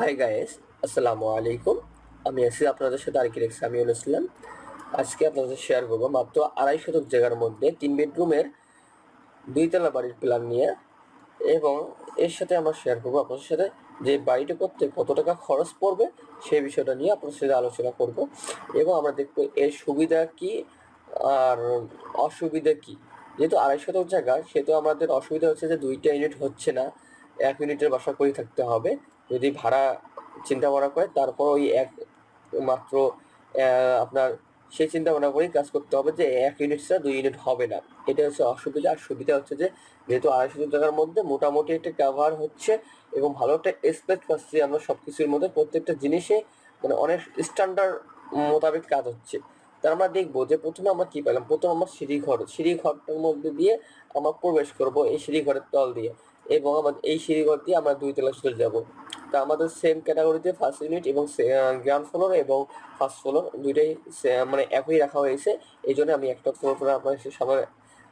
Hi guys আসসালামু আলাইকুম আমি আছি আপনাদের সাথে আর কি আমি ইসলাম আজকে আপনাদের শেয়ার করব মাত্র আড়াই শতক জায়গার মধ্যে তিন বেডরুমের দুইতলা বাড়ির প্ল্যান নিয়ে এবং এর সাথে আমরা শেয়ার করব আপনাদের সাথে যে বাড়িটা করতে কত টাকা খরচ পড়বে সেই বিষয়টা নিয়ে আপনাদের সাথে আলোচনা করব এবং আমরা দেখব এর সুবিধা কি আর অসুবিধা কি। যেহেতু আড়াই শতক জায়গা, সেহেতু আমাদের অসুবিধা হচ্ছে যে দুইটা ইউনিট হচ্ছে না, এক ইউনিটের বাসা করেই থাকতে হবে। যদি ভাড়া চিন্তা ভাবনা করে, তারপর ওই এক মাত্র আপনার সেই চিন্তা ভাবনা করেই কাজ করতে হবে যে এক ইউনিট ছাড়া দুই ইউনিট হবে না। এটা হচ্ছে অসুবিধা। আর সুবিধা হচ্ছে যে, যেহেতু আড়াইশো টাকার মধ্যে মোটামুটি একটা কাভার হচ্ছে এবং ভালো একটা এক্সপেক্ট পাচ্ছি আমরা সব কিছুর মধ্যে। প্রত্যেকটা জিনিসে মানে অনেক স্ট্যান্ডার্ড মোতাবেক কাজ হচ্ছে। তার আমরা দেখব যে প্রথমে আমরা কি পেলাম? প্রথম আমরা সিঁড়ি ঘর সিঁড়ি ঘরটার মধ্যে দিয়ে আমরা প্রবেশ করব এই সিঁড়ি ঘরের তল দিয়ে এবং আমাদের এই সিঁড়ি ঘর দিয়ে আমরা দুই তলা চলে যাব। তা আমাদের সেম ক্যাটাগরিতে ফার্স্ট ইউনিট এবং গ্রাউন্ড ফ্লোর এবং ফার্স্ট ফ্লোর দুইটাই মানে একই রাখা হয়েছে। এই জন্য আমি একটা ফ্লোর ফ্লোর আপনাদের সামনে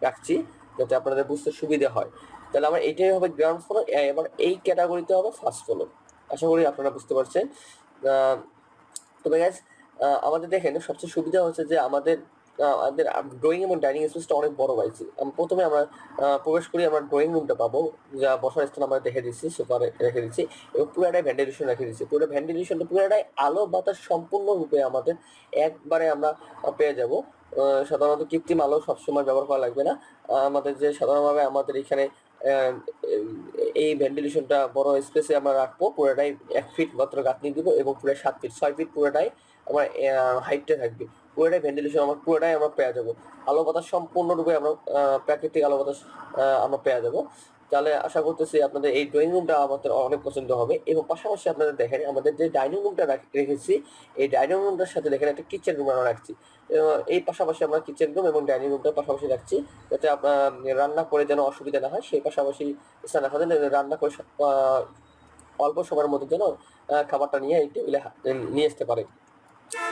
রাখছি যাতে আপনাদের বুঝতে সুবিধা হয়। তাহলে আমার এইটাই হবে গ্রাউন্ড ফ্লোর এবার এই ক্যাটাগরিতে হবে ফার্স্ট ফ্লোর আশা করি আপনারা বুঝতে পারছেন। তবে গ্যাস আমাদের দেখেন, সবচেয়ে সুবিধা হচ্ছে যে আমাদের আমাদের ড্রয়িং এবং ডাইনিং স্পেসটা অনেক বড় পাইছি প্রথমে আমরা প্রবেশ করি, আমরা ড্রয়িং রুমটা পাবো, যা বসার স্থান আমরা দেখে দিচ্ছি সোফা রেখে দিচ্ছি, এবং পুরোটাই ভেন্টিলেশন রেখে দিচ্ছি। পুরো ভেন্টিলেশনটা পুরোটাই আলো, বাতাস সম্পূর্ণরূপে আমাদের একবারে আমরা পেয়ে যাব। সাধারণত কৃত্রিম আলো সবসময় ব্যবহার করা লাগবে না। আমাদের যে সাধারণভাবে আমাদের এখানে এই ভেন্টিলেশনটা বড় স্পেসে আমরা রাখব, পুরোটাই এক ফিট মাত্র গাঁথনি দিব, এবং পুরো সাত ফিট ছয় ফিট পুরোটাই আমার হাইটটা থাকবে। পুরোটাই ভেন্টিলেশন আমরা পুরোটাই আমরা পেয়ে যাব। আলো বাতাস সম্পূর্ণরূপে আমরা প্রাকৃতিক আলো বাতাস আমরা পেয়ে যাব। তাহলে আশা করতেছি আপনাদের এই ড্রয়িং রুমটা আমাদের অনেক পছন্দ হবে এবং পাশাপাশি আপনাদের দেখেন আমাদের যে ডাইনিং রুমটা রেখেছি এই ডাইনিং রুমটার সাথে দেখেন একটা কিচেন রুম আমরা রাখছি। এই পাশাপাশি আমরা কিচেন রুম এবং ডাইনিং রুমটার পাশাপাশি রাখছি যাতে আপনার রান্না করে যেন অসুবিধা না হয় সেই পাশাপাশি স্থান যায়, রান্না করে অল্প সময়ের মধ্যে যেন খাবারটা নিয়ে এই টেবিলে নিয়ে আসতে পারে।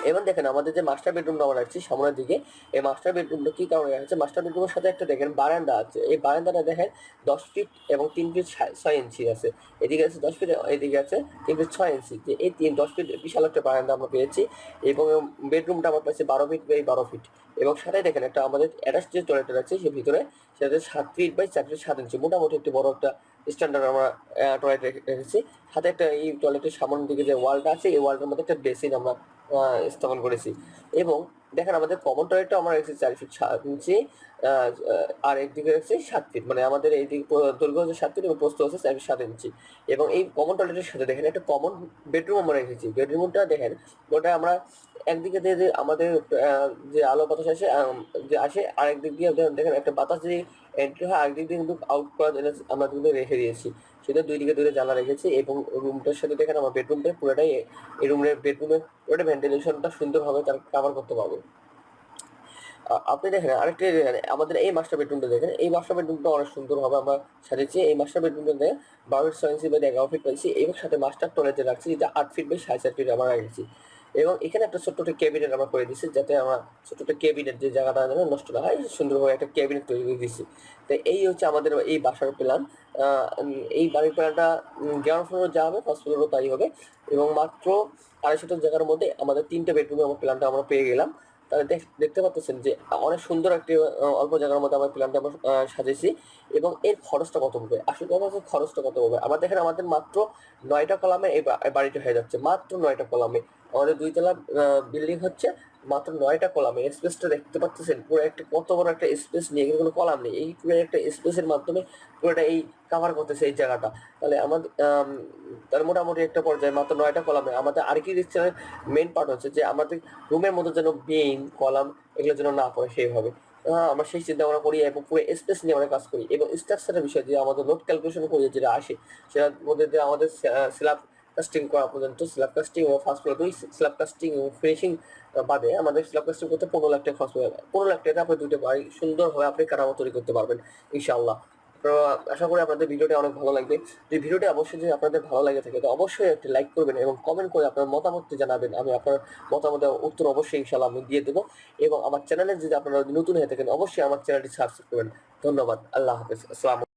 এবার দেখেন আমাদের যে মাস্টার বেডরুমটা আমরা রাখছি সামনের দিকে, এই মাস্টার বেডরুমটা কি কারণে রাখা হচ্ছে মাস্টার বেডরুমের সাথে একটা দেখেন বারান্দা আছে। এই বারান্দাটা দেখেন দশ ফিট এবং তিন ফিট ছয়- ইঞ্চি আছে। এদিকে আছে দশ ফিট এদিকে আছে তিন ফিট ছয় ইঞ্চি যে এই তিন, দশ ফিট বিশাল একটা বারান্দা আমরা পেয়েছি এবং বেডরুমটা আমার পাচ্ছি বারো ফিট বাই বারো ফিট এবং সাথে দেখেন একটা আমাদের অ্যাটাচ যে টয়লেট আছে সে ভিতরে সেটাতে সাত ফিট বাই চার ফিট সাত ইঞ্চি মোটামুটি একটি বড় একটা স্ট্যান্ডার্ড আমরা টয়লেট রেখেছি। সাথে একটা এই টয়লেটের সামনের দিকে যে ওয়ালটা আছে, এই ওয়ালটার মধ্যে একটা বেসিন আমরা স্থাপন করেছি। এবং দেখেন আমাদের কমন টয়লেটটা আমরা রেখেছি চার ফিট সাত ইঞ্চি আর একদিকে রেখেছি সাত ফিট মানে আমাদের এই দিক, দৈর্ঘ্য হচ্ছে সাত ফিট এবং প্রস্থ হচ্ছে চার ফিট সাত ইঞ্চি এবং এই কমন টয়লেটের সাথে দেখেন, একটা কমন বেডরুম আমরা রেখেছি। বেডরুমটা দেখেন, ওটা আমরা একদিকে দিয়ে আমাদের যে আলো বাতাস আসে যে আসে আরেক দিক দিয়ে দেখেন, একটা বাতাস যে এন্ট্রি হয় আরেক দিক কিন্তু আউট জন্য আমরা কিন্তু রেখে দিয়েছি। সেটা দুই দিকে দুটো জানলা রেখেছি এবং রুমটার সাথে দেখেন আমার বেডরুমটা পুরোটাই এই রুমের বেডরুমে পুরোটা ভেন্টিলেশনটা সুন্দরভাবে তার কাভার করতে পারবে। আপনি দেখেন আরেকটি দেখেন, আমাদের এই মাস্টার বেডরুমটা দেখেন এই মাস্টার বেডরুমটা অনেক সুন্দরভাবে আমরা সাজিয়েছি এই মাস্টার বেডরুমটা দেখেন বারো ফিট ইঞ্চি বাই এগারো ফিট পাইছি এবং সাথে মাস্টার টয়লেটে রাখছি যেটা আট ফিট বাই সাড়ে চার ফিট আমরা রেখেছি। এবং এখানে একটা ছোট্ট একটা ক্যাবিনেট আমরা করে দিচ্ছি যাতে আমার ছোট্ট একটা ক্যাবিনেট যে জায়গাটা যেন নষ্ট না হয়, সুন্দরভাবে একটা ক্যাবিনেট তৈরি করে দিচ্ছি তো এই হচ্ছে আমাদের এই বাসার প্ল্যান এই বাড়ির প্ল্যানটা গ্রাউন্ড ফ্লোর যা হবে ফার্স্ট ফ্লোরও তাই হবে। এবং মাত্র আড়াইশোটা জায়গার মধ্যে আমাদের তিনটে বেডরুমে আমার প্ল্যানটা আমরা পেয়ে গেলাম। তাহলে দেখ- দেখতে পাচ্ছেন যে, অনেক সুন্দর একটি অল্প জায়গার মধ্যে আমরা প্ল্যানটা আমরা সাজিয়েছি এবং এর খরচটা কত হবে? আসলে কথা হচ্ছে খরচটা কত হবে? আমার দেখেন আমাদের মাত্র নয়টা কলামে এই বাড়িটা হয়ে যাচ্ছে। মাত্র নয়টা কলামে। আমাদের দুইতলা বিল্ডিং হচ্ছে। মাত্র নয়টা কলামে স্পেসটা দেখতে পাচ্ছেন পুরো একটা কত বড় একটা স্পেস নিয়ে এখানে কোনো কলাম নেই এই পুরো একটা স্পেসের মাধ্যমে পুরোটা এই কাভার করতেছে এই জায়গাটা। তাহলে আমাদের তার মোটামুটি একটা পর্যায়ে মাত্র নয়টা কলামে আমাদের আর্কিটেকচারের মেন পার্ট হচ্ছে যে আমাদের রুমের মধ্যে যেন বেইন কলাম এগুলো যেন না পড়ে সেইভাবে আহ, আমরা সেই চিন্তা ভাবনা করি এবং পুরো স্পেস নিয়ে আমরা কাজ করি। এবং স্ট্রাকচারের বিষয় যে আমাদের লোড ক্যালকুলেশন করি যেটা আসে সেটার মধ্যে যে আমাদের স্ল্যাব কাস্টিং করা পর্যন্ত স্ল্যাব কাস্টিং ও ফার্স্ট ফ্লোর দুই স্ল্যাব কাস্টিং ও ফিনিশিং বাদে আমাদের স্ল্যাব কাস্টিং করতে পনেরো লাখ টাকা খরচ যাবে পনেরো লাখ টাকা আপনি দুইটা বাড়ি সুন্দরভাবে আপনি কারামত তৈরি করতে পারবেন, ইনশাআল্লাহ। আশা করি আপনাদের ভিডিওটা অনেক ভালো লাগবে। যদি ভিডিওটি অবশ্যই যদি আপনাদের ভালো লাগে থাকে, তো অবশ্যই একটি লাইক করবেন এবং কমেন্ট করে আপনার মতামতটি জানাবেন। আমি আপনার মতামতের উত্তর অবশ্যই ইনশাআল্লাহ আমি দিয়ে দেবো এবং আমার চ্যানেলে যদি আপনারা নতুন হয়ে থাকেন, অবশ্যই আমার চ্যানেলটি সাবস্ক্রাইব করবেন। ধন্যবাদ। আল্লাহ হাফেজ। আসসালাম